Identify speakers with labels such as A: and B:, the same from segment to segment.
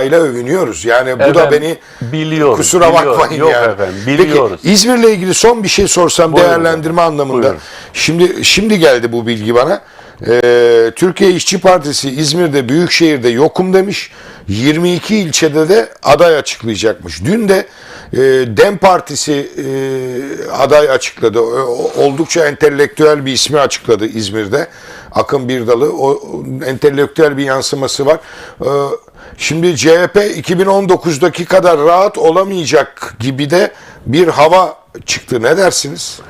A: ile övünüyoruz. Yani bu da
B: Efendim,
A: beni
B: biliyoruz,
A: kusura
B: biliyoruz.
A: bakmayın
B: Yok
A: yani.
B: efendim, biliyoruz.
A: Peki İzmir'le ilgili son bir şey sorsam
B: Buyurun
A: değerlendirme
B: efendim,
A: anlamında.
B: buyurun.
A: Şimdi şimdi geldi bu bilgi bana. Ee, Türkiye İşçi Partisi İzmir'de Büyükşehir'de yokum demiş. 22 ilçede de aday açıklayacakmış. Dün de e, Dem Partisi e, aday açıkladı. O- Oldukça entelektüel bir ismi açıkladı İzmir'de. Akın Birdalı. O entelektüel bir yansıması var. Ee, Şimdi CHP 2019'daki kadar rahat olamayacak gibi de bir hava çıktı. Ne dersiniz?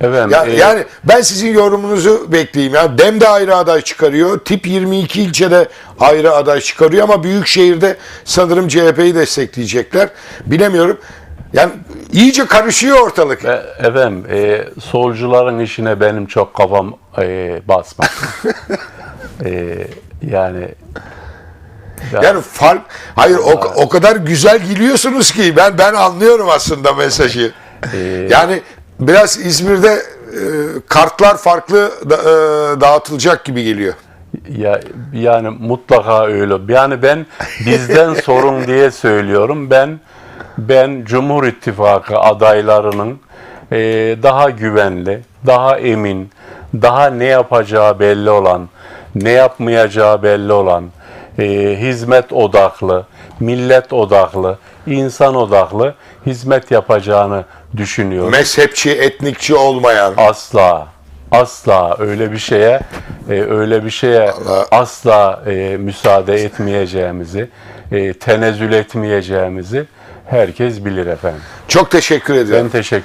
B: Efendim,
A: Ya,
B: e,
A: yani ben sizin yorumunuzu bekleyeyim. Ya. Dem de ayrı aday çıkarıyor. Tip 22 ilçede ayrı aday çıkarıyor ama Büyükşehir'de sanırım CHP'yi destekleyecekler. Bilemiyorum. Yani iyice karışıyor ortalık.
B: e, efendim e, solcuların işine benim çok kafam e, basmaz. E, yani ya-
A: Yani fark hayır o, o kadar güzel gülüyorsunuz ki ben ben anlıyorum aslında mesajı.
B: Ee,
A: yani biraz İzmir'de e, kartlar farklı da- e, dağıtılacak gibi geliyor.
B: Ya yani mutlaka öyle. Yani ben bizden sorun diye söylüyorum. Ben ben Cumhur İttifakı adaylarının e, daha güvenli, daha emin, daha ne yapacağı belli olan, ne yapmayacağı belli olan, e, hizmet odaklı, millet odaklı, insan odaklı hizmet yapacağını düşünüyorum.
A: Mezhepçi, etnikçi olmayan.
B: Asla asla öyle bir şeye e, öyle bir şeye
A: Allah-
B: asla e, müsaade etmeyeceğimizi e, tenezzül etmeyeceğimizi herkes bilir efendim.
A: Çok teşekkür ediyorum.
B: Ben teşekkür